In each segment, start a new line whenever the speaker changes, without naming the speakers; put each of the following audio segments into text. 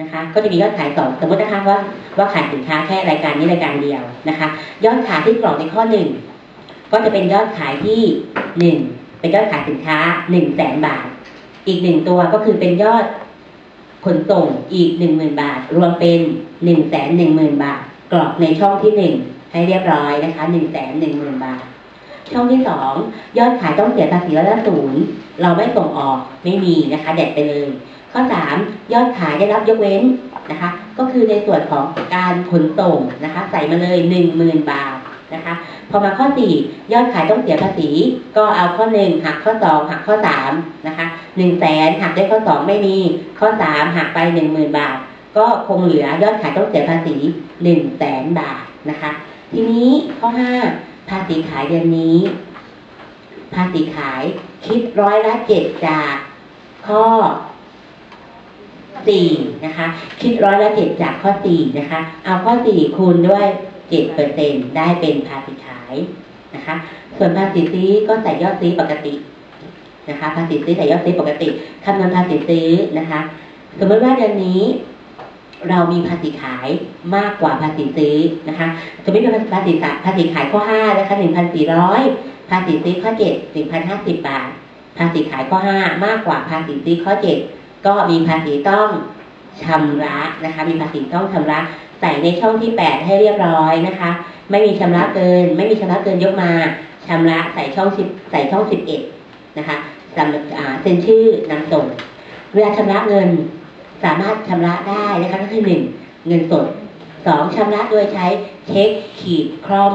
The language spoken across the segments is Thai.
นะคะก็จะมียอดขายสองสมมตินะคะว่าว่าขายสินค้าแค่รายการนี้รายการเดียวนะคะ ยอดขายที่กรอกในข้อหนึ่งก็จะเป็นยอดขายที่หนึ่งเป็นยอดขายสินค้าหนึ่งแสนบาท อีกหนึ่งตัวก็คือเป็นยอดขนส่งอีกหนึ่งหมื่นบาท รวมเป็นหนึ่งแสนหนึ่งหมื่นบาท กรอกในช่องที่หนึ่งให้เรียบร้อยนะคะหนึ่งแสนหนึ่งหมื่นบาท ช่องที่สองยอดขายต้องเสียภาษีร้อยละศูนย์เราไม่ส่งออกไม่มีนะคะเด็ดไปเลย ข้อสามยอดขายได้รับยกเว้นนะคะ ก็คือในส่วนของการขนส่งนะคะ ใส่มาเลยหนึ่งหมื่นบาทนะคะ พอมาข้อสี่ยอดขายต้องเสียภาษี ก็เอาข้อหนึ่งหักข้อสองหักข้อสามนะคะหนึ่งแสนหักได้ข้อสองไม่มี ข้อสามหักไปหนึ่งหมื่นบาท ก็คงเหลือยอดขายต้องเสียภาษีหนึ่งแสนบาทนะคะ ทีนี้ข้อห้าภาษีขายเดือนนี้ ภาษีขายคิดร้อยละเจ็ดจากข้อ สี่นะคะคิดร้อยละเจ็ดจากข้อสี่นะคะเอาข้อสี่คูณด้วยเจ็ดเปอร์เซ็นได้เป็นภาษีขายนะคะส่วนภาษีซื้อก็ใส่ยอดซื้อปกตินะคะภาษีซื้อใส่ยอดซื้อปกติคำนวณภาษีซื้อนะคะสมมติว่าเดือนนี้เรามีภาษีขายมากกว่าภาษีซื้อนะคะ สมมติเป็นภาษีภาษีขายข้อห้านะคะหนึ่งพันสี่ร้อยภาษีซื้อข้อเจ็ดหนึ่งพันห้าสิบบาท ภาษีขายข้อห้ามากกว่าภาษีซื้อข้อเจ็ด ก็มีภาษีต้องชำระนะคะ มีภาษีต้องชำระใส่ในช่องที่แปดให้เรียบร้อยนะคะ ไม่มีชำระเกิน ไม่มีชำระเกินยกมาชำระใส่ช่องสิบใส่ช่องสิบเอ็ดนะคะสำหรับเซ็นชื่อนำส่งเวลาชำระเงินสามารถชำระได้นะคะก็คือหนึ่งเงินสดสองชำระโดยใช้เช็คขีดคล่อม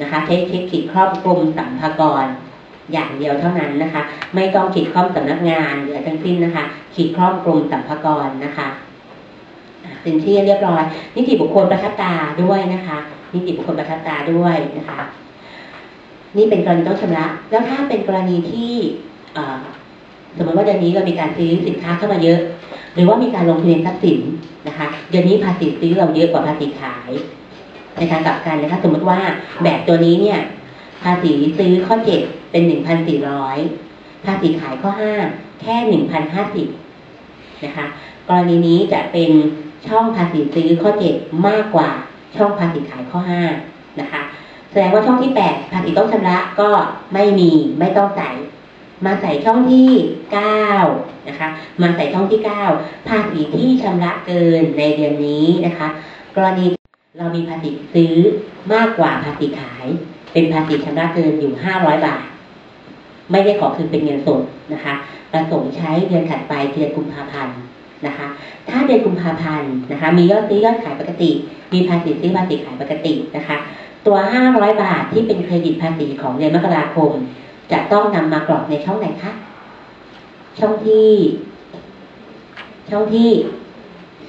นะคะใช้เช็คขีดคล่อมกรมสัมภากร อย่างเดียวเท่านั้นนะคะ ไม่ต้องขีดคล่อมสำนักงานหรืออะไรทั้งสิ้นนะคะ ขีดคล่อมกรมสัมภากรนะคะสินเชื่อเรียบร้อย นิติบุคคลประทับตาด้วยนะคะ นิติบุคคลประทับตาด้วยนะคะ นี่เป็นกรณีต้องชำระ แล้วถ้าเป็นกรณีที่เสมมติว่าเดือนนี้เรามีการซื้อสินค้าเข้ามาเยอะ หรือว่ามีการลงทุนในทรัพย์สินนะคะเดือนนี้ภาษีซื้อเราเยอะกว่าภาษีขายในทางกลับกันนะคะสมมติว่าแบบตัวนี้เนี่ย ภาษีซื้อข้อเจ็ด เป็นหนึ่งพันสี่ร้อยภาษีขายข้อห้าแค่หนึ่งพันห้าสิบนะคะ กรณีนี้จะเป็นช่องภาษีซื้อข้อเจ็ดมากกว่าช่องภาษีขายข้อห้านะคะ แสดงว่าช่องที่แปดภาษีต้องชำระก็ไม่มีไม่ต้องใส่มาใส่ช่องที่เก้านะคะ มาใส่ช่องที่เก้าภาษีที่ชำระเกินในเดือนนี้นะคะ กรณีเรามีภาษีซื้อมากกว่าภาษีขาย เป็นภาษีชำระเกินอยู่ห้าร้อยบาท ไม่ได้ขอคืนเป็นเงินสดนะคะประสงค์ใช้เดือนถัดไปคือเดือนกุมภาพันธ์นะคะ ถ้าเดือนกุมภาพันธ์นะคะ มียอดซื้อยอดขายปกติ มีภาษีซื้อภาษีขายปกตินะคะ ตัว 500 บาทที่เป็นเครดิตภาษีของเดือนมกราคม จะต้องนำมากรอกในช่องไหนคะช่องที่ ช่องที่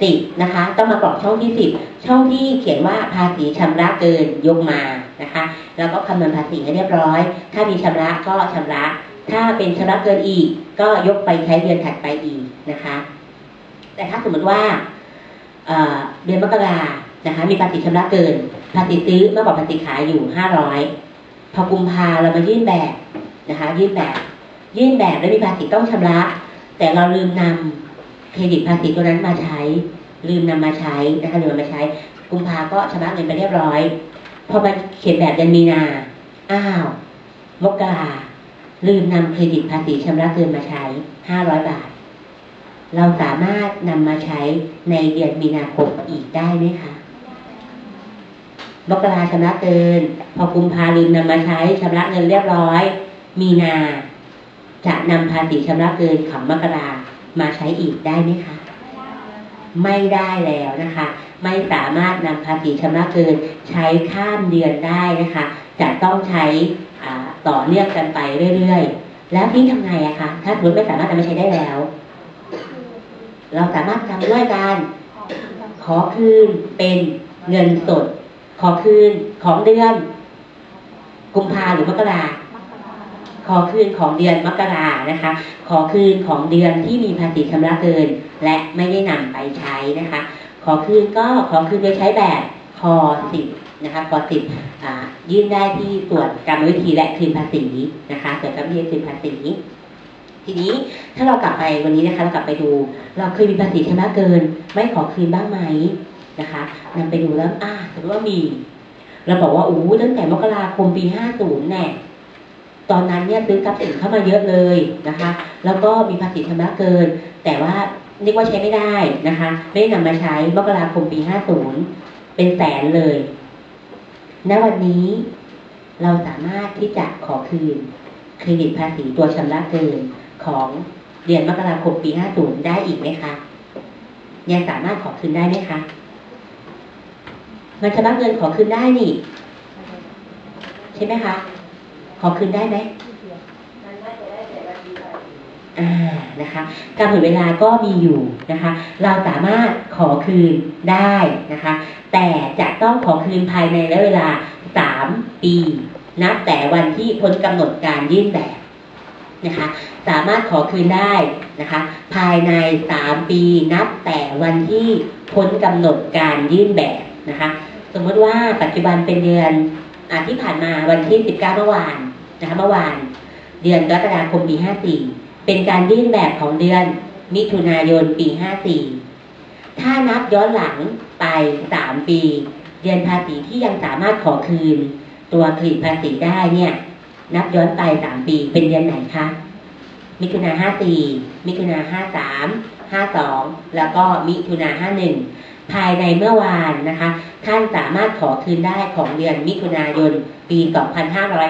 สิบนะคะ ต้องมากรอกช่องที่สิบช่องที่เขียนว่าภาษีชำระเกินยกมา นะคะแล้วก็คำนวณภาษีให้เรียบร้อย ถ้ามีชำระก็ชำระ ถ้าเป็นชำระเกินอีก ก็ยกไปใช้เดือนถัดไปอีกนะคะ แต่ถ้าสมมติว่าเเดือนมกรานะคะ มีภาษีชำระเกิน ภาษีซื้อเมื่อบอกภาษีขายอยู่ห้าร้อยพอกุมภาเรามายื่นแบบนะคะ ยื่นแบบ ยื่นแบบแล้วมีภาษีต้องชำระ แต่เราลืมนำเครดิตภาษีตัวนั้นมาใช้ ลืมนำมาใช้นะคะลืมนำมาใช้กุมภาก็ชำระเงินไปเรียบร้อย พอมาเขียนแบบเดือนมีนา อ้าว มกราลืมนำเครดิตภาษีชำระเกินมาใช้ห้าร้อยบาท เราสามารถนำมาใช้ในเดือนมีนาคมอีกได้ไหมคะมกราชำระเกิน พอกุมภาลืมนำมาใช้ชำระเงินเรียบร้อย มีนา จะนำภาษีชำระเกินของมกรามาใช้อีกได้ไหมคะ ไม่ได้แล้วนะคะ ไม่สามารถนำภาษีชำระเกินใช้ข้ามเดือนได้นะคะ จะต้องใช้ต่อเนื่องกันไปเรื่อยๆ แล้วที่ทำไงอะคะ ถ้าสมมติไม่สามารถนำมาใช้ได้แล้ว เราสามารถทำด้วยการขอคืนเป็นเงินสด ขอคืนของเดือน กุมภาหรือมกราขอคืนของเดือนมกรานะคะ ขอคืนของเดือนที่มีภาษีชำระเกิน และไม่ได้นำไปใช้นะคะ ขอคืนก็ขอคืนโดยใช้แบบคอสิบนะคะคอสิบยื่นได้ที่ส่วนกรรมวิธีและคืนภาษีนะคะส่วนกรรมวิธีคืนภาษีทีนี้ถ้าเรากลับไปวันนี้นะคะเรากลับไปดู เราเคยมีภาษีชำระเกิน ไม่ขอคืนบ้างไหมนะคะนำไปดูแล้วอ่าสมมติว่ามี เราบอกว่าโอ้ตั้งแต่มกราคมปีห้าศูนย์แน่ตอนนั้นเนี่ยซื้อทรัพย์สินเข้ามาเยอะเลยนะคะ แล้วก็มีภาษีชำระเกิน แต่ว่า เรียกว่าใช้ไม่ได้นะคะ ไม่ได้นำมาใช้มกราคมปีห้าศูนย์เป็นแสนเลย ณ วันนี้เราสามารถที่จะขอคืนเครดิตภาษีตัวชำระเกินของเดือนมกราคมปีห้าศูนย์ได้อีกไหมคะยังสามารถขอคืนได้ไหมคะมันชำระเงินขอคืนได้นี่ ใช่ไหมคะ ขอคืนได้ไหม นะคะการหมดเวลาก็มีอยู่นะคะ เราสามารถขอคืนได้นะคะ แต่จะต้องขอคืนภายในระยะเวลาสามปี นับแต่วันที่พ้นกำหนดการยื่นแบบนะคะ สามารถขอคืนได้นะคะ ภายในสามปี นับแต่วันที่พ้นกำหนดการยื่นแบบนะคะ สมมติว่าปัจจุบันเป็นเดือนอาที่ผ่านมาวันที่สิบเก้าเมื่อวานนะคะเมื่อวาน เดือนกรกฎาคมปีห้าสี่ เป็นการยื่นแบบของเดือน มิถุนายนปีห้าสี่ถ้านับย้อนหลังไปสามปี เดือนภาษีที่ยังสามารถขอคืน ตัวผลิตภาษีได้เนี่ย นับย้อนไปสามปีเป็นเดือนไหนคะ มิถุนาห้าสี่มิถุนาห้าสามห้าสองแล้วก็มิถุนาห้าหนึ่งภายในเมื่อวานนะคะ ท่านสามารถขอคืนได้ของเดือนมิถุนายนปี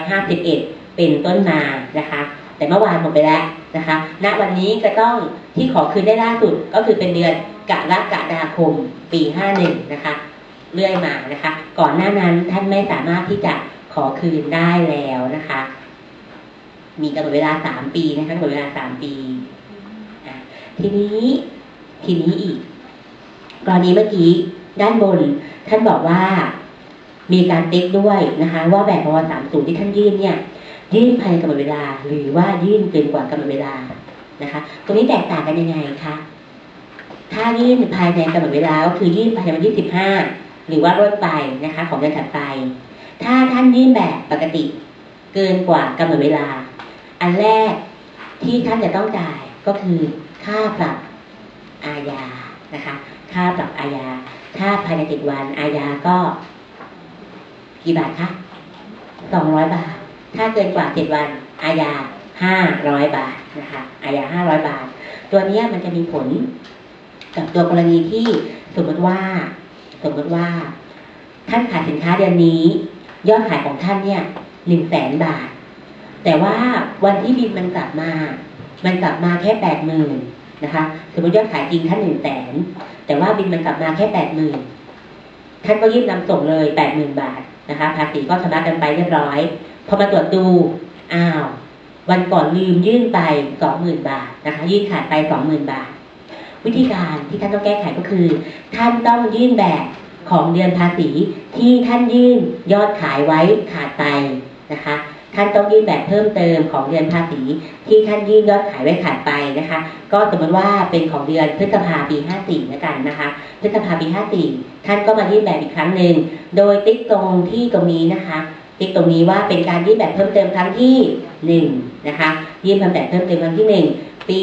2551 เป็นต้นมานะคะ แต่เมื่อวานหมดไปแล้ว นะคะณวันนี้ก็ต้องที่ขอคืนได้ล่าสุดก็คือเป็นเดือนกรกฎาคมปี 51 นะคะ เรื่อยมานะคะ ก่อนหน้านั้นท่านไม่สามารถที่จะขอคืนได้แล้วนะคะ มีกำหนดเวลาสามปีนะคะกำหนดเวลาสามปีทีนี้ทีนี้อีกกรณีเมื่อกี้ด้านบน ท่านบอกว่ามีการติ๊กด้วยนะคะ ว่าแบบปวสามสูตรที่ท่านยื่นเนี่ย ยื่นภายในกำหนดเวลา หรือว่ายื่นเกินกว่ากำหนดเวลานะคะ ตรงนี้แตกต่างกันยังไงคะถ้ายื่นภายในกำหนดเวลาก็คือยื่นภายในวันที่สิบห้าหรือว่าลดไปนะคะของเดือนถัดไป ถ้าท่านยื่นแบบปกติเกินกว่ากำหนดเวลา อันแรกที่ท่านจะต้องจ่ายก็คือค่าปรับอาญานะคะ ค่าปรับอาญา ถ้าภายในเจ็ดวันอาญาก็กี่บาทคะสองร้อยบาท ถ้าเกินกว่าเจ็ดวัน อาญาห้าร้อยบาทนะคะอาญาห้าร้อยบาท ตัวนี้มันจะมีผลกับตัวกรณีที่สมมติว่า สมมติว่า ท่านขายสินค้าเดือนนี้ ยอดขายของท่านเนี่ยหนึ่งแสนบาท แต่ว่าวันที่บินมันกลับมา มันกลับมาแค่แปดหมื่นนะคะสมมติยอดขายจริงท่านหนึ่งแสนแต่ว่าบินมันกลับมาแค่แปดหมื่นท่านก็ยื่นนำส่งเลยแปดหมื่นบาทนะคะภาษีก็ชำระกันไปเรียบร้อย อมาตรวจดูอ้าววันก่อนลืมยื่นไปสองหมื่นบาทนะคะ ยื่นขาดไปสองหมื่นบาท วิธีการที่ท่านต้องแก้ไขก็คือ ท่านต้องยื่นแบบของเดือนภาษีที่ท่านยื่นยอดขายไว้ขาดไปนะคะ ท่านต้องยื่นแบบเพิ่มเติมของเดือนภาษีที่ท่านยื่นยอดขายไว้ขาดไปนะคะ ก็สมมติว่าเป็นของเดือนพฤษภาปี54แล้วกันนะคะ พฤษภาปี54ท่านก็มายื่นแบบอีกครั้งหนึ่งโดยติ๊กตรงที่ตรงนี้นะคะ ติ๊กตรงนี้ว่าเป็นการยื่นแบบเพิ่มเติมครั้งที่1นะคะยื่นแบบเพิ่มเติมครั้งที่ 1 ปี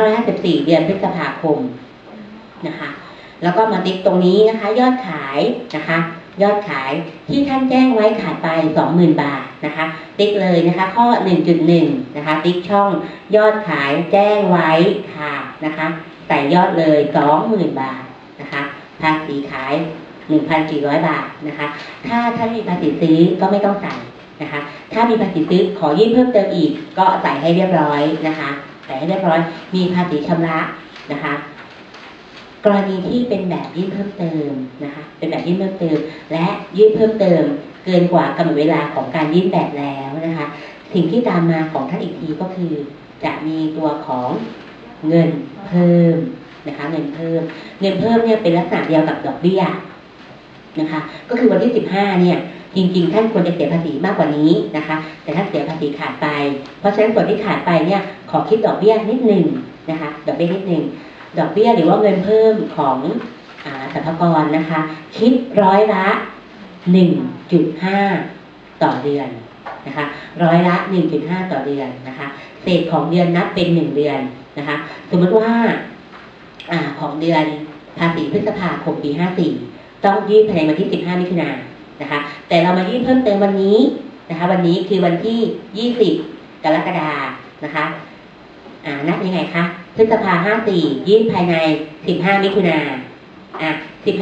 2554 เดือนพฤษภาคมนะคะแล้วก็มาติ๊กตรงนี้นะคะยอดขายนะคะยอดขายที่ท่านแจ้งไว้ขาดไป 20,000 บาทนะคะ ติ๊กเลยนะคะข้อ 1.1 นะคะ ติ๊กช่องยอดขายแจ้งไว้ขาดนะคะใส่ยอดเลย 20,000 บาทนะคะภาษีขาย 1,400 บาทนะคะ ถ้าท่านมีภาษีซื้อก็ไม่ต้องใส่นะคะ ถ้ามีภาษีซื้อขอยื่นเพิ่มเติมอีก ก็ใส่ให้เรียบร้อยนะคะใส่ให้เรียบร้อย มีภาษีชำระนะคะ กรณีที่เป็นแบบยื่นเพิ่มเติมนะคะ เป็นแบบยื่นเพิ่มเติม และยื่นเพิ่มเติม เกินกว่ากำหนดเวลาของการยื่นแบบแล้วนะคะ สิ่งที่ตามมาของท่านอีกทีก็คือ จะมีตัวของเงินเพิ่มนะคะ เงินเพิ่ม เงินเพิ่มเนี่ยเป็นลักษณะเดียวกับดอกเบี้ย นะคะ ก็คือวันที่สิบห้าเนี่ยจริงๆ ท่านควรจะเสียภาษีมากกว่านี้นะคะ แต่ท่านเสียภาษีขาดไป เพราะฉะนั้นส่วนที่ขาดไปเนี่ยขอคิดดอกเบี้ยนิดหนึ่งนะคะดอกเบี้ยนิดหนึ่งดอกเบี้ยหรือว่าเงินเพิ่มของอสรรพากรนะคะ คิดร้อยละ 1.5 ต่อเดือนนะคะร้อยละ 1.5 ต่อเดือนนะคะเศษของเดือนนับเป็นหนึ่งเดือนนะคะสมมติว่าอของเดือนภาษีพฤษภาคมปี 54 ต้องยื่นภายในวันที่ 15 มิถุนายนนะคะ แต่เรามายื่นเพิ่มเติมวันนี้นะคะ วันนี้คือวันที่ 20 กรกฎานะคะอ่านับยังไงคะพฤษภา 54 ยื่นภายใน 15 มิถุนายนอะ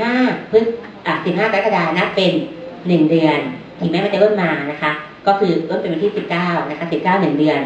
15พฤษอะ15 กรกฎานับเป็น 1 เดือน ถึงแม้มันจะเริ่มมานะคะ ก็คือเริ่มเป็นวันที่ 19 นะคะ 19 1 เดือน